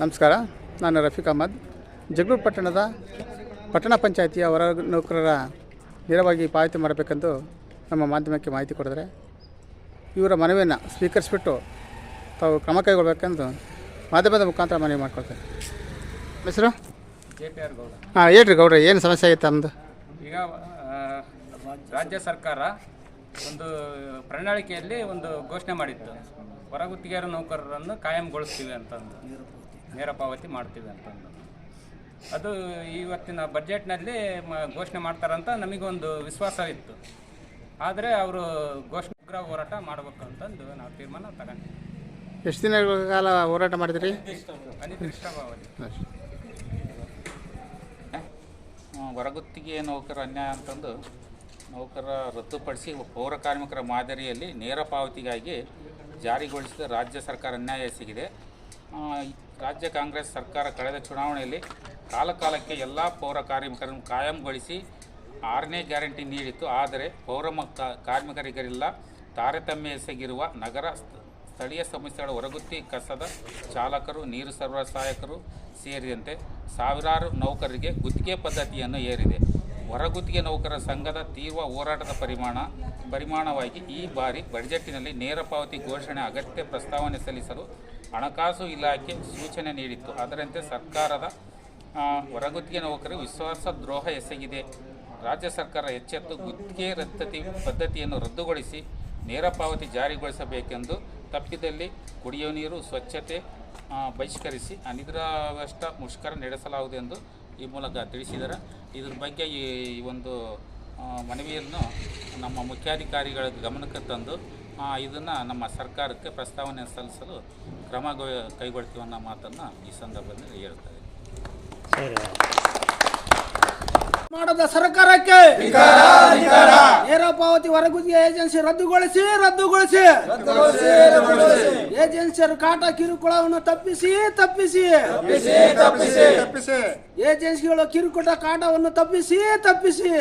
ನಮಸ್ಕಾರ, ನಾನು ರಫೀಕ್ ಅಹಮದ್. ಜಗಳೂರು ಪಟ್ಟಣದ ಪಟ್ಟಣ ಪಂಚಾಯಿತಿಯ ಹೊರ ನೌಕರರ ನೇರವಾಗಿ ಪಾವತಿ ಮಾಡಬೇಕೆಂದು ನಮ್ಮ ಮಾಧ್ಯಮಕ್ಕೆ ಮಾಹಿತಿ ಕೊಡಿದ್ರೆ, ಇವರ ಮನವಿಯನ್ನು ಸ್ವೀಕರಿಸಿಬಿಟ್ಟು ತಾವು ಕ್ರಮ ಕೈಗೊಳ್ಬೇಕೆಂದು ಮಾಧ್ಯಮದ ಮುಖಾಂತರ ಮನವಿ ಮಾಡ್ಕೊಳ್ತೇನೆ. ಹೆಸರು? ಹಾಂ, ಹೇಳ್ರಿ ಗೌಡ್ರೆ, ಏನು ಸಮಸ್ಯೆ ಆಗಿತ್ತು ನಮ್ಮದು ಈಗ ರಾಜ್ಯ ಸರ್ಕಾರ ಒಂದು ಪ್ರಣಾಳಿಕೆಯಲ್ಲಿ ಒಂದು ಘೋಷಣೆ ಮಾಡಿತ್ತು. ಹೊರಗುತ್ತಿಗೆಯರ ನೌಕರರನ್ನು ಕಾಯಂಗೊಳಿಸ್ತೀವಿ ಅಂತಂದು. ನೇರ ಪಾವತಿ ಮಾಡ್ತೀವಿ ಅಂತಂದು ಅದು ಇವತ್ತಿನ ಬಜೆಟ್ನಲ್ಲಿ ಮ- ಘೋಷಣೆ ಮಾಡ್ತಾರಂತ ನಮಗೊಂದು ವಿಶ್ವಾಸ ಇತ್ತು ಆದರೆ ಅವರು ಘೋಷಣೆ ಉಗ್ರ ಹೋರಾಟ ಮಾಡಬೇಕು ಅಂತಂದು ನಾವು ತೀರ್ಮಾನ ತಗೊಂಡಿದ್ದೀವಿ ಎಷ್ಟು ದಿನಗಳ ಕಾಲ ಹೋರಾಟ ಮಾಡಿದ್ರಿ? ಅನಿರ್ದಿಷ್ಟಾವಧಿ ಆ, ಹೊರಗುತ್ತಿಗೆ ನೌಕರ ಅನ್ಯಾಯ ಅಂತಂದು ನೌಕರ ರದ್ದುಪಡಿಸಿ ಪೌರ ಕಾರ್ಮಿಕರ ಮಾದರಿಯಲ್ಲಿ ನೇರ ಪಾವತಿಗಾಗಿ ಜಾರಿಗೊಳಿಸಿದ ರಾಜ್ಯ ಸರ್ಕಾರ ಅನ್ಯಾಯ ಸಿಗಿದೆ ಆ, ರಾಜ್ಯ ಕಾಂಗ್ರೆಸ್ ಸರ್ಕಾರ ಕಳೆದ ಚುನಾವಣೆಯಲ್ಲಿ ಕಾಲಕಾಲಕ್ಕೆ ಎಲ್ಲ ಪೌರ ಕಾರ್ಮಿಕರನ್ನು ಕಾಯಂಗೊಳಿಸಿ ಆರನೇ ಗ್ಯಾರಂಟಿ ನೀಡಿತ್ತು. ಆದರೆ ಪೌರ ಕಾರ್ಮಿಕರಿಗರಿಲ್ಲ. ತಾರತಮ್ಯ ಎಸಗಿರುವ ನಗರ ಸ್ಥ- ಸ್ಥಳೀಯ ಸಂಸ್ಥೆಗಳ ಹೊರಗುತ್ತಿ ಕಸದ ಚಾಲಕರು, ನೀರು ಸರಬರಾಜು ಸಹಾಯಕರು ಸೇರಿದಂತೆ ಸಾವಿರಾರು ನೌಕರರಿಗೆ ಗುತ್ತಿಗೆ ಪದ್ಧತಿಯನ್ನು ಏರಿದೆ. ಹೊರಗುತ್ತಿಗೆ ನೌಕರರ ಸಂಘದ ತೀವ್ರ ಹೋರಾಟದ ಪರಿಮಾಣ, ಪರಿಮಾಣವಾಗಿ ಈ ಬಾರಿ ಬಜೆಟ್ಟಿನಲ್ಲಿ ನೇರ ಪಾವತಿ ಘೋಷಣೆ, ಅಗತ್ಯ ಪ್ರಸ್ತಾವನೆ ಸಲ್ಲಿಸಲು ಹಣಕಾಸು ಇಲಾಖೆ ಸೂಚನೆ ನೀಡಿತ್ತು. ಅದರಂತೆ ಸರ್ಕಾರದ ಹೊರಗುತ್ತಿಗೆ ನೌಕರಿ ವಿಶ್ವಾಸ ದ್ರೋಹ ಎಸಗಿದೆ. ರಾಜ್ಯ ಸರ್ಕಾರ ಎಚ್ಚೆತ್ತು ಗುತ್ತಿಗೆ ರದ್ದತಿ ಪದ್ಧತಿಯನ್ನು ರದ್ದುಗೊಳಿಸಿ ನೇರ ಪಾವತಿ ಜಾರಿಗೊಳಿಸಬೇಕೆಂದು ತಪ್ಪಿದಲ್ಲಿ ಕುಡಿಯುವ ನೀರು, ಸ್ವಚ್ಛತೆ ಬಹಿಷ್ಕರಿಸಿ ಅನಿದ್ರಾವಷ್ಟ ಮುಷ್ಕರ ನಡೆಸಲಾಗುವುದು ಎಂದು ಈ ಮೂಲಕ ತಿಳಿಸಿದ್ದಾರೆ. ಇದ್ರ ಬಗ್ಗೆ ಈ ಒಂದು ಮನವಿಯನ್ನು ನಮ್ಮ ಮುಖ್ಯಾಧಿಕಾರಿಗಳ ಗಮನಕ್ಕೆ ತಂದು ಇದನ್ನು ನಮ್ಮ ಸರ್ಕಾರಕ್ಕೆ ಪ್ರಸ್ತಾವನೆ ಸಲ್ಲಿಸಲು ಕ್ರಮ ಕೈಗೊಳ್ತೀವಿ ಅನ್ನೋ ಮಾತನ್ನು ಈ ಸಂದರ್ಭದಲ್ಲಿ ಹೇಳ್ತಾರೆ. ಮಾಡದ ಸರ್ಕಾರಕ್ಕೆ ನೇರ ಪಾವತಿ ಹೊರಗುತ್ತಿಗೆ ಏಜೆನ್ಸಿ ರದ್ದುಗೊಳಿಸಿ ರದ್ದುಗೊಳಿಸಿ. ಏಜೆನ್ಸಿಯರು ಕಾಟ ಕಿರುಕುಳವನ್ನು ತಪ್ಪಿಸಿ ತಪ್ಪಿಸಿ. ಏಜೆನ್ಸಿಗಳು ಕಿರುಕುಳ ಕಾಟವನ್ನು ತಪ್ಪಿಸಿ ತಪ್ಪಿಸಿ.